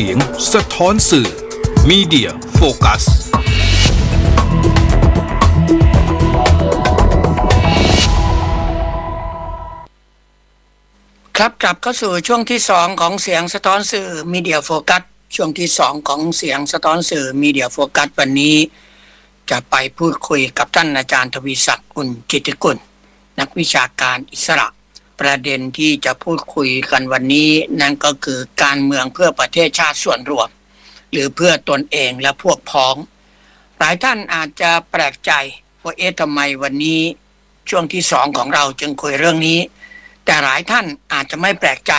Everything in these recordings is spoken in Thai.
สียง สะท้อนสื่อ Media Focus ครับกลับเข้าสู่ช่วงที่สองของเสียงสะท้อนสื่อมีเดียโฟกัสช่วงที่สองของเสียงสะท้อนสื่อมีเดียโฟกัสวันนี้ จะไปพูดคุยกับท่านอาจารย์ทวีศักดิ์อุ่นจิตติกุล นักวิชาการอิสระ ประเด็นที่จะพูดคุยกันวันนี้นั่นก็คือการเมืองเพื่อประเทศชาติส่วนรวม หรือเพื่อตนเองและพวกพ้อง หลายท่านอาจจะแปลกใจว่าเอ๊ะทำไมวันนี้ช่วงที่สองของเราจึงคุยเรื่องนี้ แต่หลายท่านอาจจะไม่แปลกใจ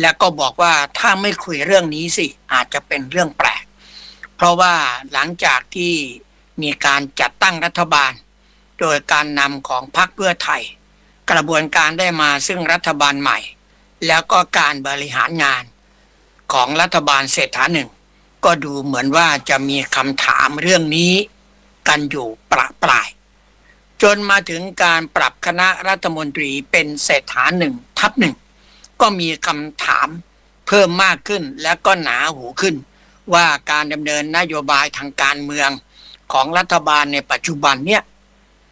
และก็บอกว่าถ้าไม่คุยเรื่องนี้สิอาจจะเป็นเรื่องแปลก เพราะว่าหลังจากที่มีการจัดตั้งรัฐบาล โดยการนำของพรรคเพื่อไทย กระบวนการได้มาซึ่งรัฐบาลใหม่ แล้วก็การบริหารงานของรัฐบาลเศรษฐาหนึ่ง ก็ดูเหมือนว่าจะมีคำถามเรื่องนี้กันอยู่ประปราย จนมาถึงการปรับคณะรัฐมนตรีเป็นเศรษฐาหนึ่งทับหนึ่งก็มีคำถามเพิ่มมากขึ้นและก็หนาหูขึ้น ว่าการดำเนินนโยบายทางการเมืองของรัฐบาลในปัจจุบันเนี่ย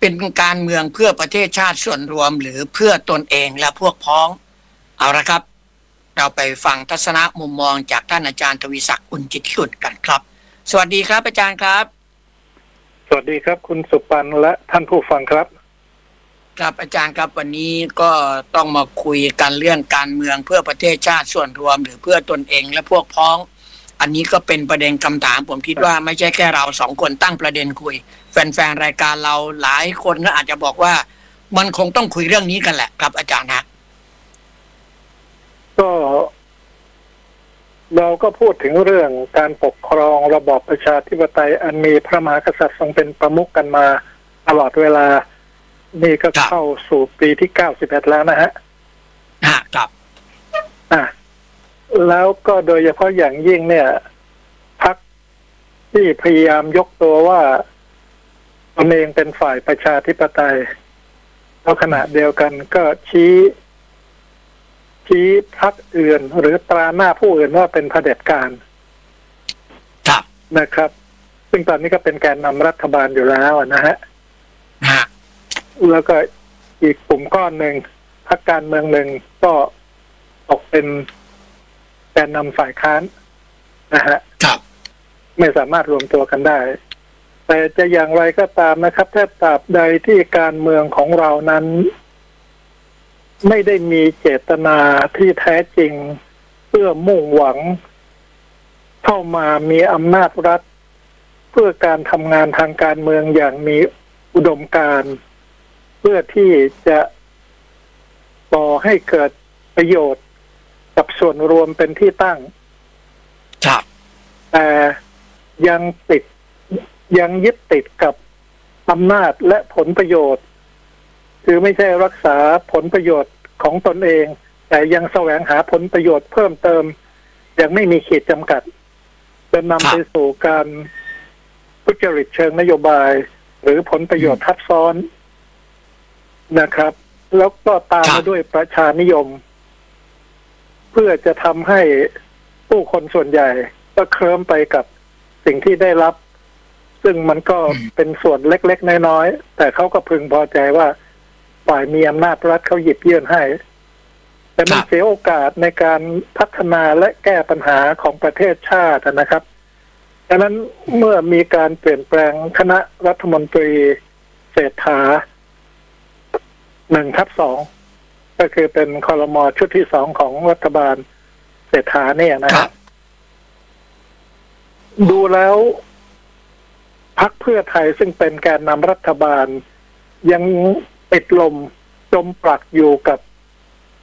เป็นการเมืองเพื่อประเทศชาติส่วนรวม หรือเพื่อตนเองและพวกพ้อง เอาละครับ เราไปฟังทัศนะมุมมองจากท่านอาจารย์ทวีศักดิ์อุ่นจิตติกุลกันครับ สวัสดีครับอาจารย์ครับ สวัสดีครับ คุณสุปันและท่านผู้ฟังครับ ครับอาจารย์ครับวันนี้ก็ต้องมาคุยกันเรื่องการเมืองเพื่อประเทศชาติส่วนรวม หรือเพื่อตนเองและพวกพ้อง อันนี้ก็เป็นประเด็นคำถาม ผมคิดว่าไม่ใช่แค่เราสองคนตั้งประเด็นคุย แฟนๆรายการเราหลายคนก็อาจจะบอกว่า มันคงต้องคุยเรื่องนี้กันแหละครับอาจารย์ฮะก็ เราก็พูดถึงเรื่องการปกครองระบอบประชาธิปไตย อันมีพระมหากษัตริย์ทรงเป็นประมุขกันมาตลอดเวลา นี่ก็เข้าสู่ปีที่เก้าสิบเอ็ดแล้วนะฮะฮะครับอะ แล้วก็โดยเฉพาะอย่างยิ่งเนี่ยพักที่พยายามยกตัวว่าตนเองเป็นฝ่ายประชาธิปไตยแล้วขณะเดียวกันก็ชี้ ชี้พักอื่น หรือตราหน้าผู้อื่นว่าเป็นเผด็จการครับนะครับ ซึ่งตอนนี้ก็เป็นแกนนำรัฐบาลอยู่แล้วนะฮะฮะแล้วก็อีกกลุ่มก้อนหนึ่งพรรคการเมืองหนึ่งก็ตกเป็นแก นนำฝ่ายค้านนะฮะครับไม่สามารถรวมตัวกันได้ แต่จะอย่างไรก็ตามนะครับ ถ้าตราบใดที่การเมืองของเรานั้น ไม่ได้มีเจตนาที่แท้จริง เพื่อมุ่งหวัง เข้ามามีอำนาจรัฐ เพื่อการทำงานทางการเมืองอย่างมีอุดมการณ์เพื่อที่จะต่อให้เกิดประโยชน์ กับส่วนรวมเป็นที่ตั้ง ครับ แต่ยังติดยังยึดติดกับอำนาจและผลประโยชน์ คือไม่ใช่รักษาผลประโยชน์ของตนเอง แต่ยังแสวงหาผลประโยชน์เพิ่มเติม ยังไม่มีขีดจำกัดจะนำไปสู่การทุจริตเชิงนโยบาย หรือผลประโยชน์ทับซ้อนนะครับ แล้วก็ตามมาด้วยประชานิยมเพื่อจะทำให้ผู้คนส่วนใหญ่ก็เคลิ้มไปกับสิ่งที่ได้รับ ซึ่งมันก็เป็นส่วนเล็กๆ น้อยๆ แต่เขาก็พึงพอใจว่าฝ่ายมีอำนาจรัฐเขาหยิบยื่นให้ แต่มันเสียโอกาสในการพัฒนาและแก้ปัญหาของประเทศชาตินะครับดังนั้นเมื่อมีการเปลี่ยนแปลงคณะรัฐมนตรีเศรษฐาหนึ่งทับสอง ก็คือเป็นคอรมอชุดที่สองของรัฐบาลเศรษฐาเนี่ยนะคครัรับบดูแล้วพักเพื่อไทยซึ่งเป็นแกนนำรัฐบาล ยังติดลมจมปลักอยู่กับ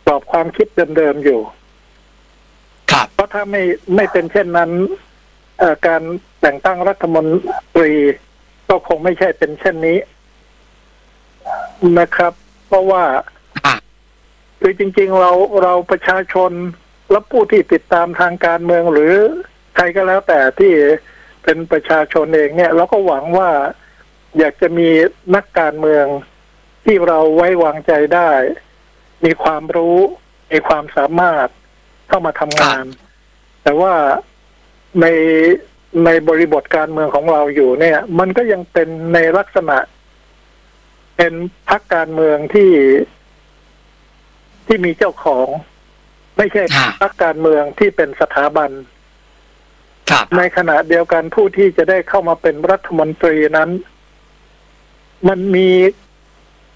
กรอบความคิดเดิมๆอยู่ ครับ เพราะถ้าไม่ไม่เป็นเช่นนั้นเอ่อการแต่งตั้งรัฐมนตรีก็คงไม่ใช่เป็นเช่นนี้นะครับ เพราะว่าอะ คือจริง ๆ เราเราประชาชนและผู้ที่ติดตามทางการเมืองหรือใครก็แล้วแต่ที่เป็นประชาชนเองเนี่ย เราก็หวังว่าอยากจะมีนักการเมืองที่เราไว้วางใจได้ มีความรู้ มีความสามารถเข้ามาทำงาน แต่ว่าในในบริบทการเมืองของเราอยู่เนี่ย มันก็ยังเป็นในลักษณะ เป็นพักการเมืองที่ ที่มีเจ้าของ ไม่ใช่ฮะพักการเมืองที่เป็นสถาบัน ครับ ในขณะเดียวกันผู้ที่จะได้เข้ามาเป็นรัฐมนตรีนั้น มันมี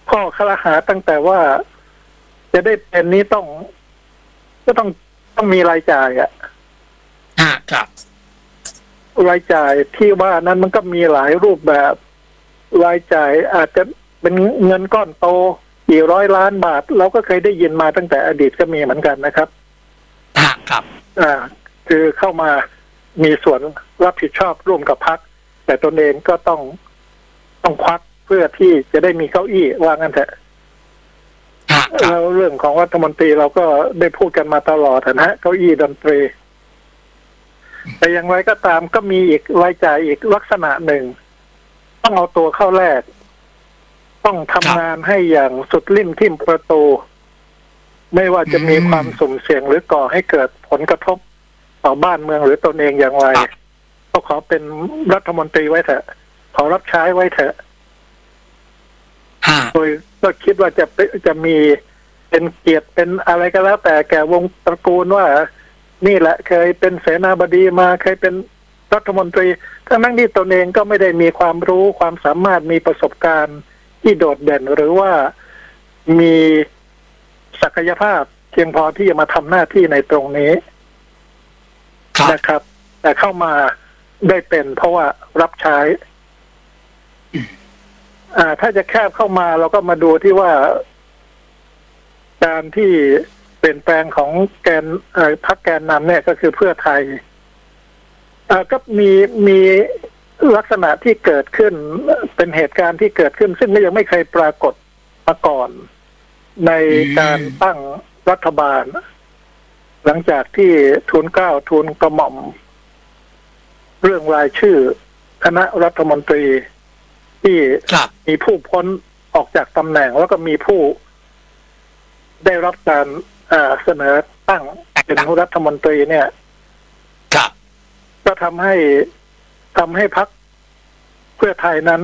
ข้อคลหาตั้งแต่ว่าจะได้เป็นนี้ต้อง ก็ต้องต้องมีรายจ่ายอะฮะ ครับ รายจ่ายที่ว่านั้นมันก็มีหลายรูปแบบ รายจ่ายอาจจะเป็นเงินก้อนโต กี่ร้อยล้านบาท เราก็เคยได้ยินมาตั้งแต่อดีตก็มีเหมือนกันนะครับฮะครับ อ่า คือเข้ามามีส่วนรับผิดชอบร่วมกับพักแต่ตนเองก็ต้องต้องควักเพื่อที่จะได้มีเก้าอี้ว่างั้นเถอะฮะครับแล้วเรื่องของรัฐมนตรีเราก็ได้พูดกันมาตลอดนะฮะเก้าอี้ดนตรี แต่อย่างไรก็ตามก็มีอีกรายจ่ายอีกลักษณะหนึ่ง ต้องเอาตัวเข้าแรก ต้องทำงานให้อย่างสุดลิ่มทิ่มประตู ไม่ว่าจะมีความสุ่มเสี่ยงหรือก่อให้เกิดผลกระทบต่อบ้านเมืองหรือตนเองอย่างไรครับก็ขอเป็นรัฐมนตรีไว้เถอะ ขอรับใช้ไว้เถอะฮะโดยก็คิดว่าจะเป็นจะมีเป็นเกียรติเป็นอะไรก็แล้ว แต่แก่วงตระกูลว่า นี่แหละเคยเป็นเสนาบดีมาเคยเป็นรัฐมนตรีทั้งนั้นที่ตนเองก็ไม่ได้มีความรู้ความสามารถมีประสบการณ์ ที่โดดเด่นหรือว่ามีศักยภาพเพียงพอที่จะมาทำหน้าที่ในตรงนี้ครับนะครับ แต่เข้ามาได้เป็นเพราะว่ารับใช้ อ่า ถ้าจะแคบเข้ามาเราก็มาดูที่ว่าการที่เปลี่ยนแปลงของแกนเอ่อพรรคแกนนำเนี่ยก็คือเพื่อไทยอ่าก็มีมี ลักษณะที่เกิดขึ้นเป็นเหตุการณ์ที่เกิดขึ้น ซึ่งก็ยังไม่เคยปรากฏมาก่อน ในการตั้งรัฐบาล หลังจากที่ทูลเกล้าทูลกระหม่อม เรื่องรายชื่อ คณะรัฐมนตรีที่ครับมีผู้พ้นออกจากตำแหน่งแล้วก็มีผู้ได้รับการอ่าเสนอตั้งเป็นรัฐมนตรีเนี่ยครับก็ทำให้ ทำให้พักเพื่อไทยนั้น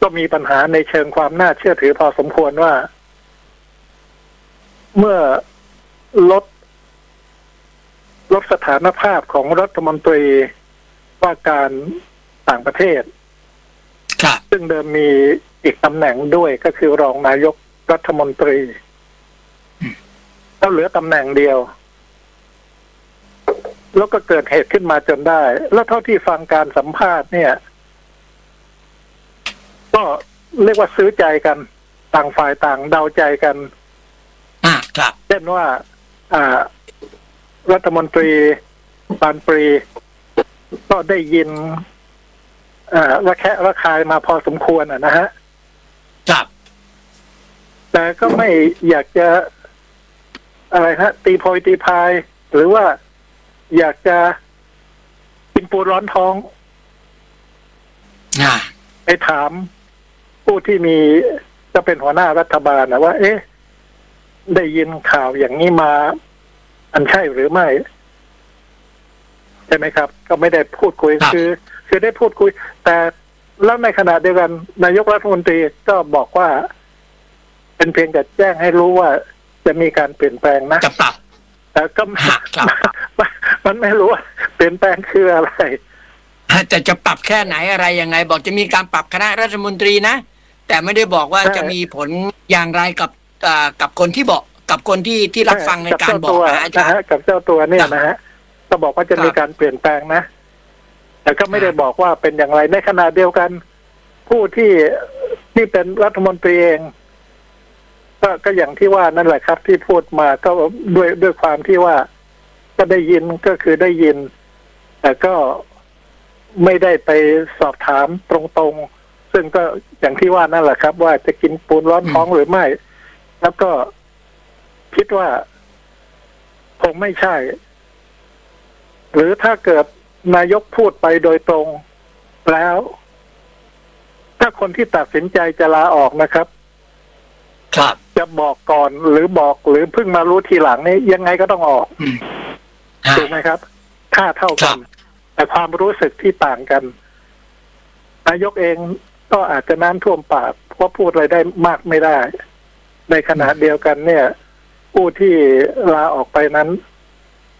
ก็มีปัญหาในเชิงความน่าเชื่อถือพอสมควรว่า เมื่อลด ลดสถานภาพของรัฐมนตรีว่าการต่างประเทศครับซึ่งเดิมมีอีกตำแหน่งด้วยก็คือรองนายกรัฐมนตรีแล้วเหลือตำแหน่งเดียว แล้วก็เกิดเหตุขึ้นมาจนได้ แล้วเท่าที่ฟังการสัมภาษณ์เนี่ย ก็เรียกว่าซื้อใจกัน ต่างฝ่ายต่างเดาใจกัน อ่าครับ เช่นว่า อ่า รัฐมนตรีปานปรี ก็ได้ยินอ่าระแคะระคายมาพอสมควรอะนะฮะ ครับ แต่ก็ไม่อยากจะ อะไรฮะ ตีโพยตีพายหรือว่า อยากจะกินปูร้อนท้อง อ่า ไปถามผู้ที่มีจะเป็นหัวหน้ารัฐบาลนะว่า เอ๊ะ ได้ยินข่าวอย่างนี้มา อันใช่หรือไม่ใช่ไหมครับ ก็ไม่ได้พูดคุยครับ คือ คือได้พูดคุย แต่แล้วในขณะเดียวกัน นายกรัฐมนตรีก็บอกว่า เป็นเพียงแต่แจ้งให้รู้ว่าจะมีการเปลี่ยนแปลงนะ จะปรับ แต่ก็ฮะครับมันมันไม่รู้ว่าเปลี่ยนแปลงคืออะไรแต่จะปรับแค่ไหนอะไรยังไง บอกจะมีการปรับคณะรัฐมนตรีนะ แต่ไม่ได้บอกว่าใช่จะมีผลอย่างไรกับอ่ากับคนที่บอกกับคนที่ที่รับฟังในการบอกนะอาจารนะย์ฮะกับเจ้าตัวเนี่คยรับนะฮะก็บอกว่าจะครับมีการเปลี่ยนแปลงนะ แต่ก็ไม่ได้ครับบอกว่าเป็นอย่างไรในขณะเดียวกัน ผู้ที่ที่เป็นรัฐมนตรีเอง ก็ก็อย่างที่ว่านั่นแหละครับที่พูดมาก็ด้วยด้วยความที่ว่า ก็ได้ยินก็คือได้ยิน แต่ก็ไม่ได้ไปสอบถามตรงๆ ซึ่งก็อย่างที่ว่านั่นแหละครับ ว่าจะกินปูนร้อนท้องหรือไม่ แล้วก็คิดว่าคงไม่ใช่ หรือถ้าเกิดนายกพูดไปโดยตรงแล้ว ถ้าคนที่ตัดสินใจจะลาออกนะครับ ครับจะบอกก่อนหรือบอกหรือเพิ่งมารู้ทีหลังนี่ยังไงก็ต้องออกอืมฮะ ถูกไหมครับ ค่าเท่ากันแต่ความรู้สึกที่ต่างกันนายกเองก็อาจจะน้ำท่วมปากเพราะพูดอะไรได้มากไม่ได้ ในขณะเดียวกันเนี่ย ผู้ที่ลาออกไปนั้น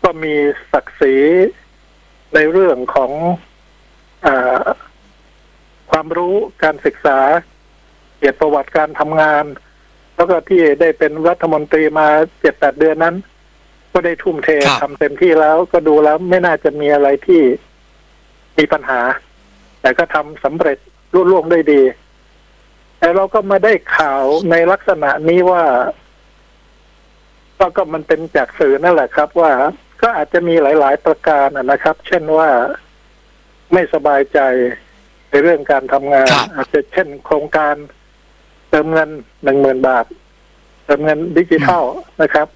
ก็มีศักดิ์ศรีในเรื่องของอาความรู้การศึกษาเกียรติประวัติการทำงาน แล้วก็ที่ได้เป็นรัฐมนตรีมาเจ็ดแปดเดือนนั้น ก็ได้ทุ่มเทครับ ทำเต็มที่แล้วก็ดูแล้วไม่น่าจะมีอะไรที่มีปัญหา แต่ก็ทำสำเร็จรุ่ล่วงได้ดี แต่เราก็มาได้ข่าวในลักษณะนี้ว่าก็ก็มันเป็นจากสื่อนั่นแหละครับ ว่าก็อาจจะมีหลาย ๆ ประการนะนะครับ เช่นว่าไม่สบายใจในเรื่องการทำงาน ครับ อาจจะเช่นโครงการเติมเงินหนึ่งหมื่นบาท เติมเงินดิจิทัลนะครับ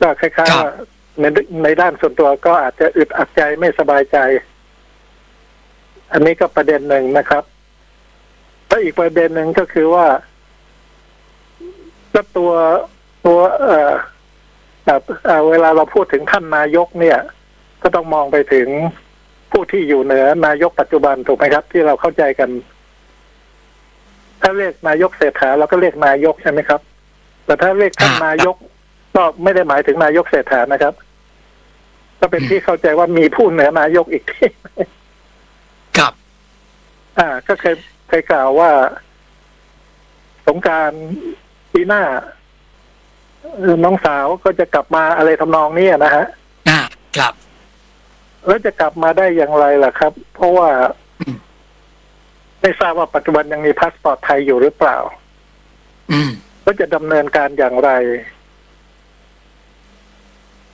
ก็คล้ายครัๆบว่าในในด้านส่วนตัวก็อาจจะอึดอัดใจไม่สบายใจ อันนี้ก็ประเด็นหนึ่งนะครับแล้วอีกประเด็นหนึ่งก็คือว่าก็ตัวตัวเอ่อแบบเอ่อเวลาเราพูดถึงท่านนายกเนี่ย ก็ต้องมองไปถึงผู้ที่อยู่เหนือนายกปัจจุบันถูกไหมครับ ที่เราเข้าใจกัน ถ้าเรียกนายกเศรษฐาเราก็เรียกนายกใช่ไหมครับ แต่ถ้าเรียกท่านอ่านายก ก็ไม่ได้หมายถึงนายกเศรษฐานะครับ ก็เป็นที่เข้าใจว่ามีผู้เหนือนายกอีกที่ครับ อ่า ก็เคยเคยกล่าวว่า สงกรารปีหน้าเอ่อน้องสาวก็จะกลับมาอะไรทำนองนี้นะฮะอ่าครับ แล้วจะกลับมาได้อย่างไรล่ะครับ เพราะว่า ไม่ทราบว่าปัจจุบันยังมีพาสปอร์ตไทยอยู่หรือเปล่า อืมก็จะดำเนินการอย่างไร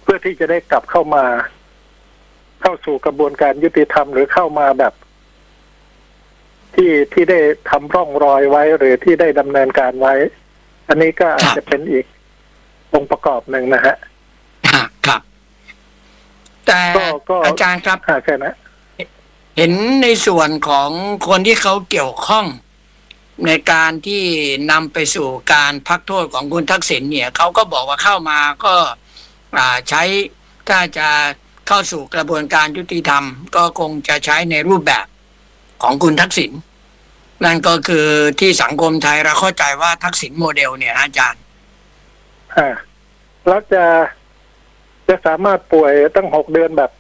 เพื่อที่จะได้กลับเข้ามา เข้าสู่กระบวนการยุติธรรมหรือเข้ามาแบบ ที่ที่ได้ทำร่องรอยไว้หรือที่ได้ดำเนินการไว้ อันนี้ก็อาจจะเป็นอีกองค์ประกอบหนึ่งนะฮะอ่าครับ แต่ก็ก็อาจารย์ครับอ่าแค่นั้น เห็นในส่วนของคนที่เขาเกี่ยวข้อง ในการที่นำไปสู่การพักโทษของคุณทักษิณเนี่ยเขาก็บอกว่าเข้ามาก็ใช้ถ้าจะเข้าสู่กระบวนการยุติธรรม ก็คงจะใช้ในรูปแบบของคุณทักษิณนั่นก็คือที่สังคมไทยเราเข้าใจว่าทักษิณโมเดลเนี่ยอาจารย์อ่าแล้วจะจะสามารถป่วยตั้งหกเดือนแบบ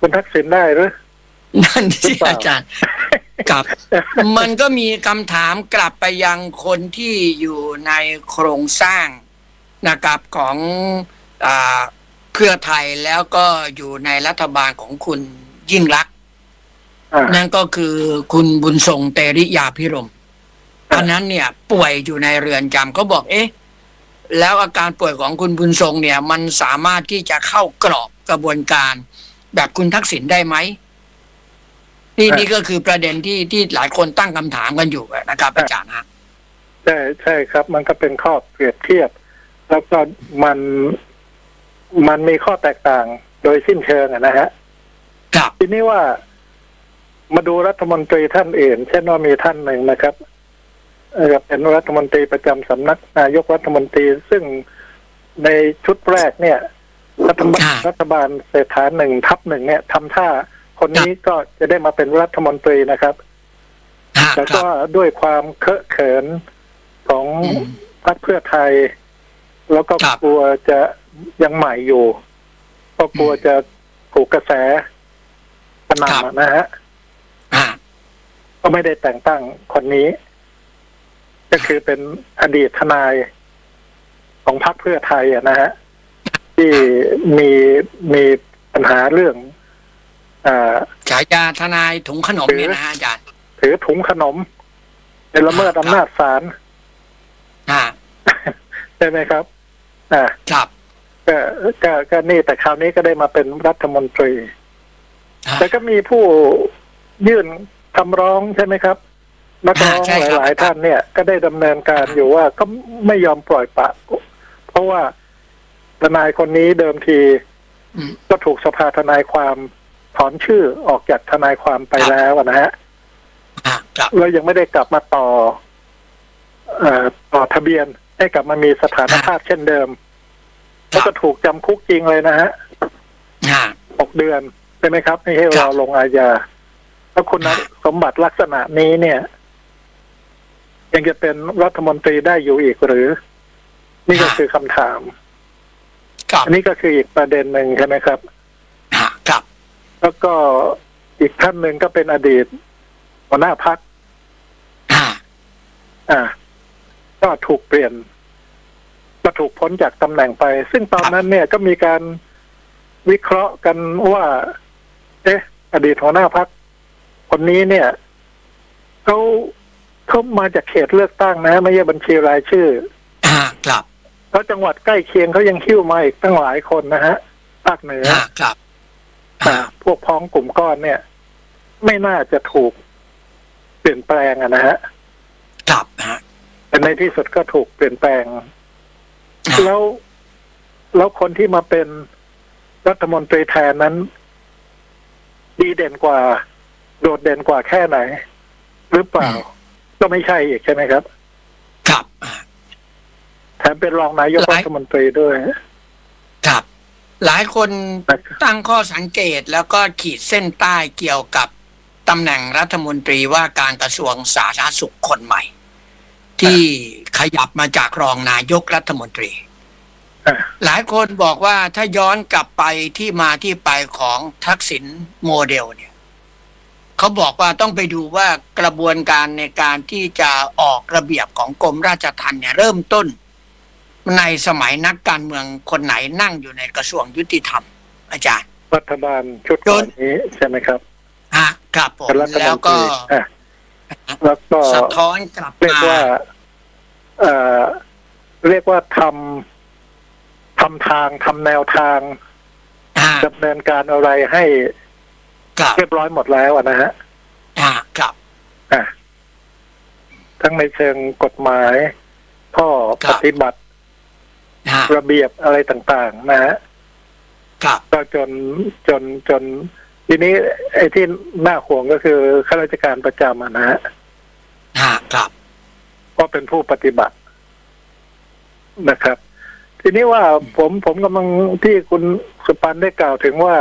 คุณทักษิณได้หรือนั่นหรืที่อเปล่าอาจารย์กับ มันก็มีคำถามกลับไปยังคนที่อยู่ในโครงสร้างนะครับของอาเพื่อไทยแล้วก็อยู่ในรัฐบาลของคุณยิ่งรักษณ์อ่านั่นก็คือคุณบุญทรงเตริยาพิรมครับอันนั้นเนี่ย ป่วยอยู่ในเรือนจำเขาบอก เอ๊ะ แล้วอาการป่วยของคุณบุญทรงเนี่ย มันสามารถที่จะเข้ากรอบกระบวนการ แบบคุณทักษิณได้ไหมนี่ครับนี่ก็คือประเด็นที่ที่หลายคนตั้งคำถามกันอยู่นะครับอาจารย์ฮะใช่ใช่ครับ มันก็เป็นข้อเปรียบเทียบ แล้วก็มันมันมีข้อแตกต่างโดยสิ้นเชิงอะนะฮะครับทีนี้ว่ามาดูรัฐมนตรีท่านอื่น เช่นว่ามีท่านหนึ่งนะครับเอ่อเป็นรัฐมนตรีประจำสำนักนายกรัฐมนตรีซึ่งในชุดแรกเนี่ย รัฐบาลอ่ารัฐบาลเศรษฐาหนึ่งทับหนึ่งเนี่ยทำท่าคนนี้ก็จะได้มาเป็นรัฐมนตรีนะครับฮะแล้วครัก็บด้วยความเคอะเขินของอืมพรรคเพื่อไทย แล้วก็ครับกลัวจะยังใหม่อยู่ ก็กลัวจะถูกกระแสกระหครับน่ำนะฮะฮะก็ไม่ได้แต่งตั้งคนนี้ ก็คือเป็นอดีตทนายของพรรคเพื่อไทยอะนะฮะ ที่มีมีปัญหาเรื่องอ่าฉายาทนายถุงขนมเนี่ยนะฮะอาจารย์ถือถุงขนมเป็นละเมิดอำนาจศาลฮะใช่ไหมครับ อ่าครับก็ก็ก็นี่แต่คราวนี้ก็ได้มาเป็นรัฐมนตรีฮะแต่ก็มีผู้ยื่นคำร้องใช่ไหมครับนักร้องอ่าใช่หครับลาย ๆ ท่านเนี่ย ก็ได้ดำเนินการอยู่ว่าก็ไม่ยอมปล่อยปละเพราะว่า ทนายคนนี้เดิมทีอืมก็ถูกสภาทนายความถอนชื่อออกจากทนายความไปครับแล้วอะนะฮะฮะครับแล้วยังไม่ได้กลับมาต่อเอ่อต่อทะเบียน ให้กลับมามีสถานภาพเช่นเดิมแล้วก็ถูกจำคุกจริงเลยนะฮะฮะกเดือนใช่ไหมครับไม่ให้ครรัอบลงอาญาแล้วคุณสมบัติลักษณะนี้เนี่ย ยังจะเป็นรัฐมนตรีได้อยู่อีกหรือ นี่ก็คือคำถาม ครับ อันนี้ก็คืออีกประเด็นหนึ่งใช่ไหมครับ ฮะครับแล้วก็อีกท่านหนึ่งก็เป็นอดีตหัวหน้าพักฮะอ่า ก็ถูกเปลี่ยนก็ถูกพ้นจากตำแหน่งไป ซึ่งตอนนั้นเนี่ยก็มีการวิเคราะห์กันว่า เอ๊ะ อดีตหัวหน้าพักคนนี้เนี่ยเขาเขามาจากเขตเลือกตั้งนะ ไม่ใช่บัญชีรายชื่อ ฮะครับ แล้วจังหวัดใกล้เคียงเขายังคิ้วมาอีกตั้งหลายคนนะฮะภาคเหนือฮะครับอ่าพวกพ้องกลุ่มก้อนเนี่ย ไม่น่าจะถูกเปลี่ยนแปลงอะนะฮะครับฮะแต่ในที่สุดก็ถูกเปลี่ยนแปลง แล้วแล้วคนที่มาเป็นรัฐมนตรีแทนนั้น ดีเด่นกว่า โดดเด่นกว่าแค่ไหน หรือเปล่า ก็ไม่ใช่อีกใช่ไหมครับครับฮะแถ มเป็นรองนายกหลายรัฐมนตรีด้วยครับ หลายคนนะครับตั้งข้อสังเกตแล้วก็ขีดเส้นใต้เกี่ยวกับตำแหน่งรัฐมนตรีว่าการกระทรวงสาธารณสุขคนใหม่ ที่ขยับมาจากรองนายกรัฐมนตรีอ่าหลายคนบอกว่าถ้าย้อนกลับไปที่มาที่ไปของทักษิณโมเดลเนี่ยเขาบอกว่าต้องไปดูว่ากระบวนการในการที่จะออกระเบียบของกรมราชทัณฑ์เนี่ยเริ่มต้น ในสมัยนักการเมืองคนไหนนั่งอยู่ในกระทรวงยุติธรรม อาจารย์ รัฐบาลชุดก่อนนี้ใช่ไหมครับฮะครับผมเป็นรัฐมแล้วนตก็รีอะแล้วก็สะท้อนกลับเรียกมาว่าเอ่อเรียกว่าทำทำทางทำแนวทางอ่าดำเนินการอะไรให้ครับเรียบร้อยหมดแล้วอะนะฮะอ่าครับอะทั้งในเชิงกฎหมายข้อครัปบฏิบัติอ่า ระเบียบอะไรต่างๆ นะฮะครับก็จนจนจน ทีนี้ ไอ้ที่น่าห่วงก็คือข้าราชการประจำอะนะฮะอ่าครับก็เป็นผู้ปฏิบัตินะครับ ทีนี้ว่าผมผมกำลังที่คุณสุปันได้กล่าวถึงว่า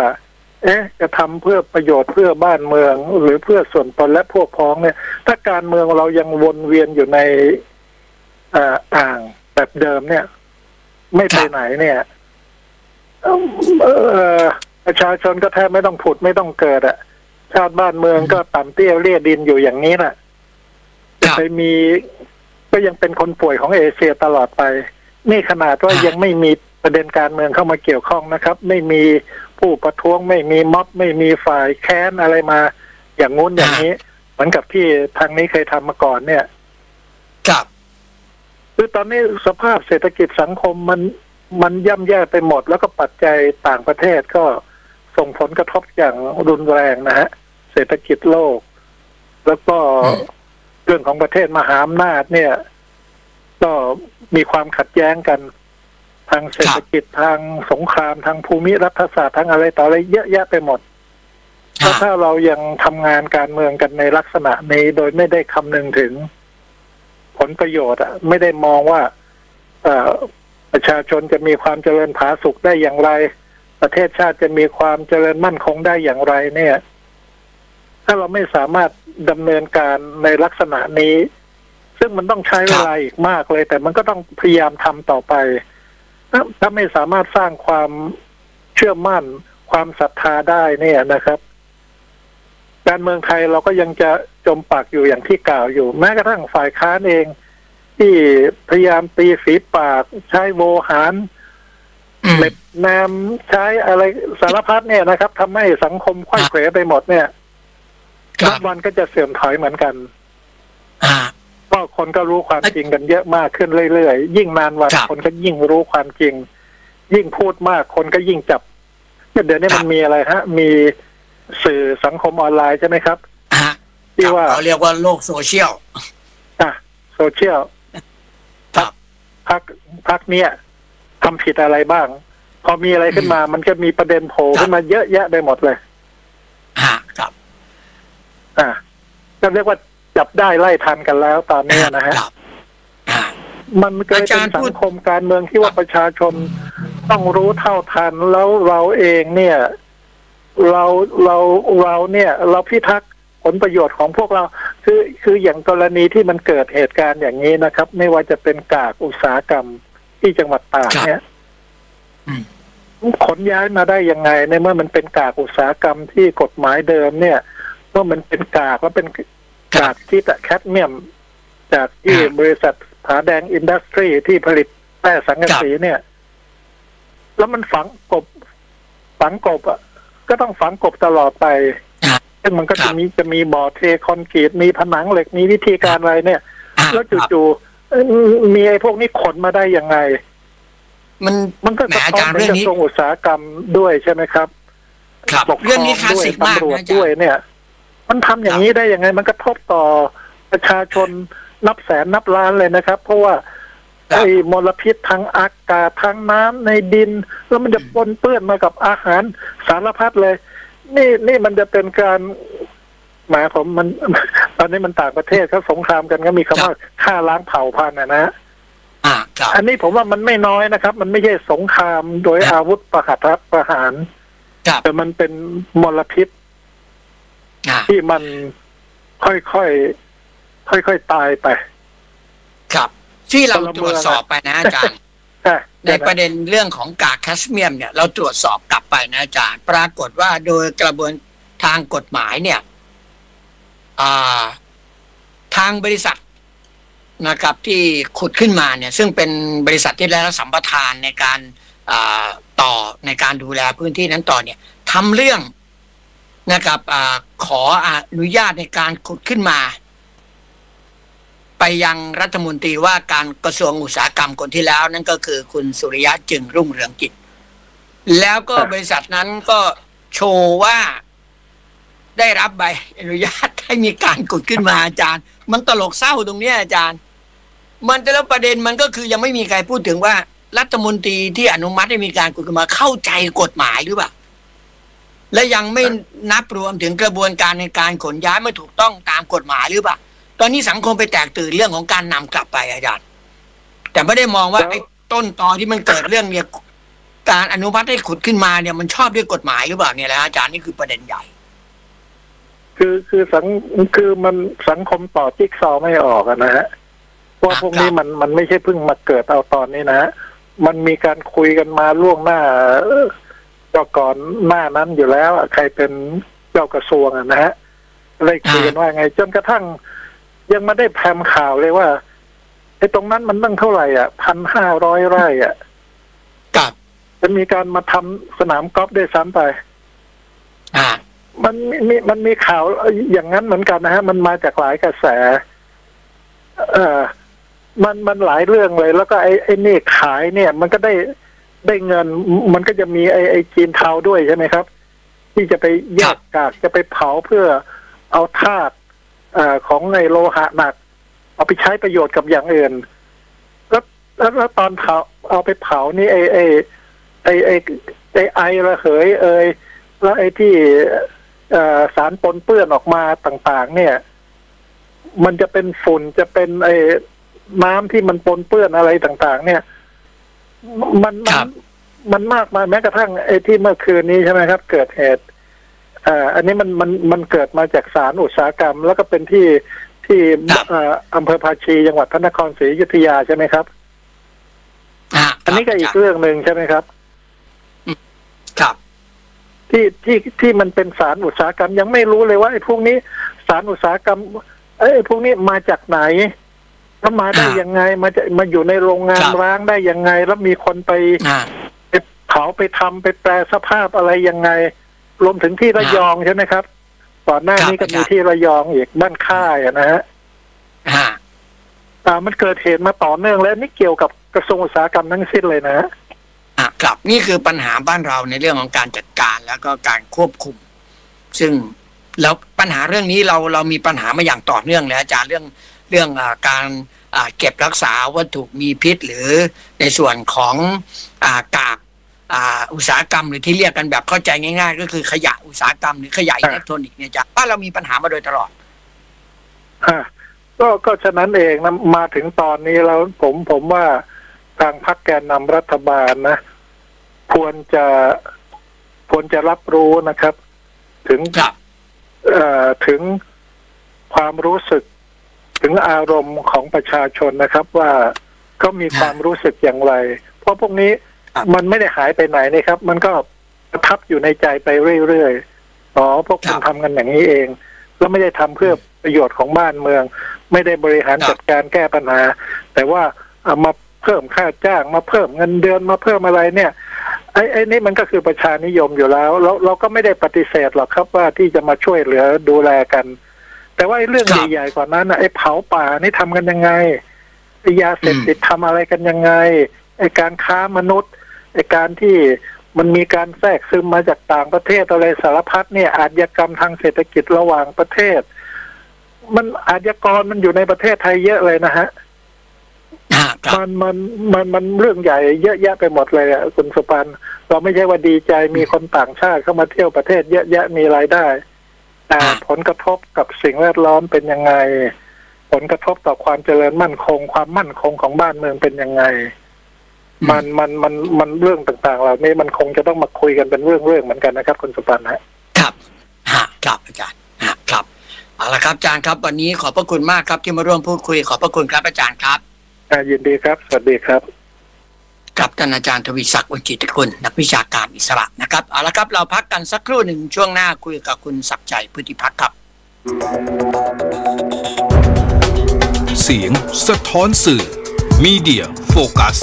เอ๊ะ จะทำเพื่อประโยชน์เพื่อบ้านเมือง หรือเพื่อส่วนตนและพวกพ้องเนี่ย ถ้าการเมืองเรายังวนเวียนอยู่ในอ่าอ่างแบบเดิมเนี่ย ไม่ไปไหนเนี่ยเอิ่มเอ่อประชาชนก็แทบไม่ต้องผุดไม่ต้องเกิดอะชาติบ้านเมืองก็ต่ำเตี้ยเรียดินอยู่อย่างนี้น่ะคจะรับไปมีก็ยังเป็นคนป่วยของเอเชียตลอดไป นี่ขนาดว่าอ่ายัยังไม่มีประเด็นการเมืองเข้ามาเกี่ยวข้องนะครับ ไม่มีผู้ประท้วงไม่มีม็อบไม่มีฝ่ายแค้นอะไรมา อย่างงู้นอย่างนี้ เหมือนกับที่ทางนี้เคยทำมาก่อนเนี่ย ครับ คือตอนนี้สภาพเศรษฐกิจสังคมมันมันย่ำแย่ไปหมด แล้วก็ปัจจัยต่างประเทศก็ส่งผลกระทบอย่างรุนแรงนะฮะเศรษฐกิจโลก แล้วก็อืมเรื่องของประเทศมหาอำนาจเนี่ย ก็มีความขัดแย้งกัน ทางเศรษฐกิจทางสงครามทางภูมิรัฐศาสตร์ทางอะไรต่ออะไรเยอะแยะไปหมดแล้วถ้าเรายังทำงานการเมืองกันในลักษณะนี้โดยไม่ได้คำนึงถึง ผลประโยชน์อะไม่ได้มองว่าประชาชนจะมีความเจริญผาสุกได้อย่างไร ประเทศชาติจะมีความเจริญมั่นคงได้อย่างไรเนี่ย ถ้าเราไม่สามารถดำเนินการในลักษณะนี้ ซึ่งมันต้องใช้เวลาอีกมากเลย แต่มันก็ต้องพยายามทำต่อไป ถ้าไม่สามารถสร้างความเชื่อมั่นความศรัทธาได้เนี่ยนะครับ การเมืองไทยเราก็ยังจะจมปักอยู่อย่างที่กล่าวอยู่ แม้กระทั่งฝ่ายค้านเอง ที่พยายามตีฝีปากใช้โวหารอืมเน็บแนมใช้อะไรสารพัดเนี่ยนะครับทำให้สังคมควยเขวไปหมดเนี่ยครันับบวันก็จะเสื่อมถอยเหมือนกันอ่าเพราะคนก็รู้ความจริงกันเยอะมากขึ้นเรื่อยๆยิ่งนานวันครับคนก็ยิ่งรู้ความจริง ยิ่งพูดมากคนก็ยิ่งจับเดี๋ยวนี้ครับมันมีอะไรฮะ มี สื่อสังคมออนไลน์ใช่ไหมครับ ฮะที่ว่าเราเรียกว่าโลกโซเชียล อะโซเชียลครับ พักพักเนี้ยทำผิดอะไรบ้าง พอมีอะไรขึ้นมา มันก็มีประเด็นโผล่ครับขึ้นมาเยอะแยะไปหมดเลย ฮะครับอะก็เรียกว่าจับได้ไล่ทันกันแล้วตอนนี้นะฮะ ครับอ่ามันเกิดอาจาเป็รนย์สัพูงด คมการเมืองที่ว่าครับประชาชนต้องรู้เท่าทันแล้วเราเองเนี่ย เราเราเราเนี่ยเราพิทักษ์ผลประโยชน์ของพวกเรา คือคืออย่างกรณีที่มันเกิดเหตุการณ์อย่างนี้นะครับ ไม่ว่าจะเป็นกากอุตสาหกรรมที่จังหวัดตากเนี่ยอืมขนย้ายมาได้ยังไงในเมื่อมันเป็นกากอุตสาหกรรมที่กฎหมายเดิมเนี่ยเมื่อมันเป็นกากแล้วเป็นกากที่แคดเมียม จากที่ครับบริษัทผาแดงอินดัสทรีที่ผลิตแป้สังกะสีเนี่ย แล้วมันฝังกบฝังกบอะ ก็ต้องฝังกบตลอดไปอ่าซึ่งมันก็ครัจะบมีจะมีบ่อเทคอนกรีตมีผนังเหล็กมีวิธีการอะไรเนี่ยอ่าแล้วครับจู่ๆเอ้ยมีไอ้พวกนี้ขนมาได้ยังไง มันมันก็แหมสะอาท้อจานรย์ไปเรื่องกนี้ระทรวงอุตสาหกรรมด้วยใช่ไหมครับ ครับปกคเรื่องรองนี้คลาสด้วยสิกมากตำรวจนะอาจารด้วยย์เนี่ย มันทำอย่างนี้ได้ยังไง มันกระทบต่อประชาชนนับแสนนับล้านเลยนะครับ เพราะว่าครับ ไอ้มลพิษทางอากาศทางน้ำในดิน แล้วมันจะปนเปื้อนมากับอาหารสารพัดเลย นี่นี่มันจะเป็นการหมายผมมัน ตอนนี้มันต่างประเทศเขาสงครามกันก็มีคำว่าฆ่าล้างเผ่าพันธุ์นะนะอ่าครับอันนี้ผมว่ามันไม่น้อยนะครับ มันไม่ใช่สงครามโดยครับอาวุธประหัตประหารครับแต่มันเป็นมลพิษอ่าที่มันค่อยๆค่อยๆตายไป ครับ ที่เราพลเมืองตรวจสอบไปนะอาจารย์อะในประเด็นเรื่องของกากแคสเมียมเนี่ยเราตรวจสอบกลับไปนะอาจารย์ ปรากฏว่าโดยกระบวนทางกฎหมายเนี่ยอ่าทางบริษัทนะครับที่ขุดขึ้นมาเนี่ย ซึ่งเป็นบริษัทที่ได้รับสัมปทานในการอ่าต่อในการดูแลพื้นที่นั้นต่อเนี่ยทำเรื่องนะครับอาขออนุญาตในการขุดขึ้นมา ไปยังรัฐมนตรีว่าการกระทรวงอุตสาหกรรมคนที่แล้ว นั่นก็คือคุณสุริยะจึงรุ่งเรืองกิจ แล้วก็บริษัทนั้นก็โชว์ว่าได้รับใบอนุญาตให้มีการขุดขึ้นมาอาจารย์ มันตลกเศร้าตรงนี้อาจารย์ มันแต่แล้วประเด็นมันก็คือยังไม่มีใครพูดถึงว่า รัฐมนตรีที่อนุมัติให้มีการขุดขึ้นมาเข้าใจกฎหมายหรือเปล่าและยังไม่นับรวมถึงกระบวนการในการขนย้ายไม่ถูกต้องตามกฎหมายหรือเปล่า ตอนนี้สังคมไปแตกตื่นเรื่องของการนำกลับไปอาจารย์แต่ไม่ได้มองว่าแล้ว ไอ้ต้นตอที่มันเกิดเรื่องเนี่ยการอนุมัติให้ขุดขึ้นมาเนี่ยมันชอบด้วยกฎหมายหรือเปล่าเนี่ยแหละอาจารย์นี่คือประเด็นใหญ่ คือคือสังคือมันสังคมต่อจิ๊กซอว์ไม่ออกอะนะฮะเพราะครับพวกนี้มันมันไม่ใช่เพิ่งมาเกิดเอาตอนนี้นะฮะมันมีการคุยกันมาล่วงหน้าเอ่อก็ก่อนหน้านั้นอยู่แล้วอะใครเป็นเจ้ากระทรวงอะนะฮะเลยคุยกันว่าไง จนกระทั่ง ยังมาได้แพร่มข่าวเลยว่าไอ้ตรงนั้นมันตั้งเท่าไหร่อะพันห้าร้อยไร่อะกับจะมีการมาทำสนามกอล์ฟด้วยซ้ำไป อ่า มันมีมีมันมีข่าวอย่างนั้นเหมือนกันนะฮะ มันมาจากหลายกระแส เออมันมันหลายเรื่องเลย แล้วก็ไอ้ไอ้นี่ขายเนี่ย มันก็ได้ได้เงิน มันก็จะมีไอ้ไอ้จีนเทาด้วยใช่ไหมครับ ที่จะไปแยกกากจะไปเผาเพื่อเอาธาตุเอ่อของไอ้โลหะหนัก เอาไปใช้ประโยชน์กับอย่างอื่น แล้วแล้วแล้วตอนเผาเอาไปเผานี่ไอ้ไอ้ไอ้ไอ้ไอ้ไอระเหย เอยแล้วไอ้ที่เอ่อสารปนเปื้อนออกมาต่าง ๆ เนี่ย มันจะเป็นฝุ่นจะเป็นไอ้น้ำที่มันปนเปื้อนอะไรต่าง ๆ เนี่ย มันมัครันบมันมากมายแม้กระทั่งไอ้ที่เมื่อคืนนี้ใช่ไหมครับ เกิดเหตุเอ่ออันนี้มันมันมันเกิดมาจากสารอุตสาหกรรม แล้วก็เป็นที่ที่ครับ เอ่ออำเภอภาชีจังหวัดพระนครศรีอยุธยาใช่ไหมครับ อ่าอันนี้ก็อีกครับเรื่องหนึ่งใช่ไหมครับ ครับ ที่ที่ที่มันเป็นสารอุตสาหกรรมยังไม่รู้เลยว่าไอ้พวกนี้สารอุตสาหกรรม เอ้ยไอ้พวกนี้มาจากไหนแล้วมาได้อ่ายัยังไงมาจะมาอยู่ในโรงงานครับ ร้างได้ยังไง แล้วมีคนไปอ่า ไปเผาไปทำไปแปลสภาพอะไรยังไง รวมถึงที่ระยองใช่ไหมครับก่อนหน้านี้ครัก็บมีอาจารย์ที่ระยองอีกบ้านค่ายอะนะฮะอ่าอ่ามันเกิดเหตุมาต่อเนื่องแล้วนี่เกี่ยวกับกระทรวงอุตสาหกรรมทั้งสิ้นเลยนะฮะอะครับนี่คือปัญหาบ้านเราในเรื่องของการจัดการแล้วก็การควบคุม ซึ่งแล้วปัญหาเรื่องนี้เราเรามีปัญหามาอย่างต่อเนื่องเลยอาจารย์เรื่องเรื่องอาการอ่าเก็บรักษาวัตถุมีพิษ หรือในส่วนของอากาก อ่าอุตสาหกรรมหรือที่เรียกกันแบบเข้าใจง่าย ๆ ก็คือขยะอุตสาหกรรมหรือขยะอิเล็กทรอนิกส์เนี่ยจ้ะบ้านเรามีปัญหามาโดยตลอดฮะก็ก็ฉะนั้นเองนะมาถึงตอนนี้แล้วผมผมว่าทางพรรคแกนนำรัฐบาลนะ ควรจะควรจะรับรู้นะครับ ถึงครับเอ่อถึงความรู้สึก ถึงอารมณ์ของประชาชนนะครับ ว่าเขามีความรู้สึกอย่างไร เพราะพวกนี้ครับ มันไม่ได้หายไปไหนนี่ครับ มันก็ประทับอยู่ในใจไปเรื่อยๆอ๋อพวกคุณทำกันอย่างนี้เอง แล้วไม่ได้ทำเพื่อประโยชน์ของบ้านเมือง ไม่ได้บริหารจัดการแก้ปัญหา แต่ว่าเอามาเพิ่มค่าจ้างมาเพิ่มเงินเดือนมาเพิ่มอะไรเนี่ยไอ้ไอ้นี่มันก็คือประชานิยมอยู่แล้วเราเราก็ไม่ได้ปฏิเสธหรอกครับว่าที่จะมาช่วยเหลือดูแลกัน แต่ว่าไอ้เรื่องครับใหญ่ๆกว่านั้นน่ะไอ้เผาป่านี่ทำกันยังไงไอ้ยาเสพติดทำอะไรกันยังไงไอ้การค้ามนุษย์ ไอ้การที่มันมีการแทรกซึมมาจากต่างประเทศอะไรสารพัดเนี่ยอาชญากรรมทางเศรษฐกิจระหว่างประเทศ มันอาชญากรมันอยู่ในประเทศไทยเยอะเลยนะฮะอ่าครับมันมันมันมันเรื่องใหญ่เยอะแยะไปหมดเลยอะคุณสุปันเราไม่ใช่ว่าดีใจมีคนต่างชาติเข้ามาเที่ยวประเทศเยอะแยะมีรายได้ แต่อ่าผลกระทบกับสิ่งแวดล้อมเป็นยังไง ผลกระทบต่อความเจริญมั่นคง ความมั่นคงของบ้านเมืองเป็นยังไง มันมันมันมันเรื่องต่างๆเหล่านี้มันคงจะต้องมาคุยกันเป็นเรื่องเรื่องๆเหมือนกันนะครับ คุณสุปันฮะครับฮะครับอาจารย์ฮะครับเอาละครับอาจารย์ครับ วันนี้ขอบพระคุณมากครับที่มาร่วมพูดคุยขอบพระคุณครับอาจารย์ครับอ่ายินดีครับ สวัสดีครับกับท่านอาจารย์ทวีศักดิ์วงศ์จิตรคุณนักวิชาการอิสระนะครับเอาละครับเราพักกันสักครู่หนึ่งช่วงหน้าคุยกับคุณศักดิ์ใจพุทธิพักครับ เสียงสะท้อนสื่อ Media Focus